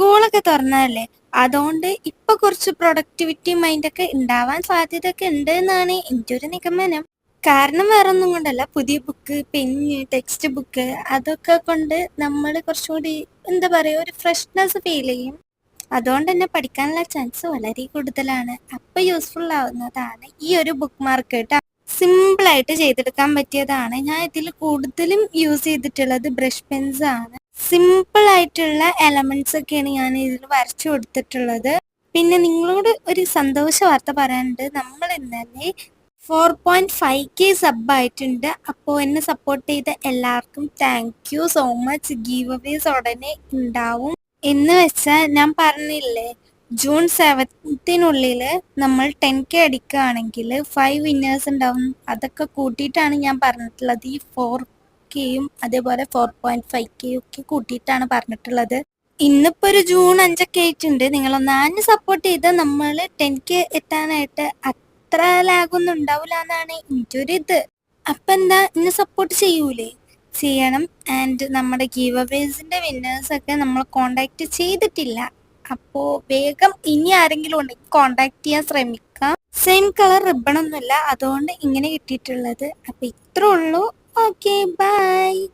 സ്കൂളൊക്കെ തുറന്നതല്ലേ? അതുകൊണ്ട് ഇപ്പൊ കുറച്ച് പ്രൊഡക്ടിവിറ്റി മൈൻഡ് ഒക്കെ ഉണ്ടാവാൻ സാധ്യതയൊക്കെ ഉണ്ട് എന്നാണ് എന്റെ ഒരു നിഗമനം. കാരണം വേറൊന്നും കൊണ്ടല്ല. പുതിയ ബുക്ക് പെന്ന് ടെക്സ്റ്റ് ബുക്ക് അതൊക്കെ കൊണ്ട് നമ്മൾ കുറച്ചുകൂടി എന്താ പറയുക ഒരു ഫ്രഷ്നെസ് ഫീൽ ചെയ്യും. അതുകൊണ്ട് തന്നെ പഠിക്കാനുള്ള ചാൻസ് വളരെ കൂടുതലാണ്. അപ്പൊ യൂസ്ഫുൾ ആവുന്നതാണ് ഈ ഒരു ബുക്ക് മാർക്ക് കേട്ടോ സിമ്പിളായിട്ട് ചെയ്തെടുക്കാൻ പറ്റിയതാണ്. ഞാൻ ഇതിൽ കൂടുതലും യൂസ് ചെയ്തിട്ടുള്ളത് ബ്രഷ് പെൻസ് ആണ്. സിമ്പിൾ ആയിട്ടുള്ള എലമെന്റ്സ് ഒക്കെയാണ് ഞാൻ ഇതിൽ വരച്ചു കൊടുത്തിട്ടുള്ളത്. പിന്നെ നിങ്ങളോട് ഒരു സന്തോഷ വാർത്ത പറയാനുണ്ട്. നമ്മൾ ഇന്നലെ four point five K sub ആയിട്ടുണ്ട്. അപ്പോൾ എന്നെ സപ്പോർട്ട് ചെയ്ത എല്ലാവർക്കും thank you so much giveaways ഉടനെ ഉണ്ടാവും. എന്ന് വെച്ചാൽ ഞാൻ പറഞ്ഞില്ലേ ജൂൺ സെവൻത്തിനുള്ളിൽ നമ്മൾ ടെൻ കെ അടിക്കുകയാണെങ്കിൽ ഫൈവ് വിന്നേഴ്സ് ഉണ്ടാവും. അതൊക്കെ കൂട്ടിയിട്ടാണ് ഞാൻ പറഞ്ഞിട്ടുള്ളത് ഈ ഫോർ കെയും അതേപോലെ ഫോർ പോയിന്റ് ഫൈവ് കെയും ഒക്കെ കൂട്ടിയിട്ടാണ് പറഞ്ഞിട്ടുള്ളത്. ഇന്നിപ്പോ ഒരു ജൂൺ അഞ്ചൊക്കെ ആയിട്ടുണ്ട്. നിങ്ങളൊന്നാഞ്ഞ് സപ്പോർട്ട് ചെയ്താൽ നമ്മൾ ടെൻ കെ എത്താനായിട്ട് അത്ര ലാഗൊന്നും ഉണ്ടാവില്ല എന്നാണ് എന്റെ ഒരു ഇത്. അപ്പൊ എന്താ ഇന്ന് സപ്പോർട്ട് ചെയ്യൂലേ? ചെയ്യണം. ആൻഡ് നമ്മുടെ ഗീവ് അവേഴ്സിന്റെ വിന്നേഴ്സ് ഒക്കെ നമ്മൾ കോണ്ടാക്ട് ചെയ്തിട്ടില്ല. അപ്പോ വേഗം ഇനി ആരെങ്കിലും ഉണ്ടെങ്കിൽ കോണ്ടാക്ട് ചെയ്യാൻ ശ്രമിക്കാം. സെയിം കളർ റിബൺ ഒന്നുമില്ല. അതുകൊണ്ട് ഇങ്ങനെ കിട്ടിയിട്ടുള്ളത്. അപ്പൊ ഇത്രേ ഉള്ളൂ. Okay, bye.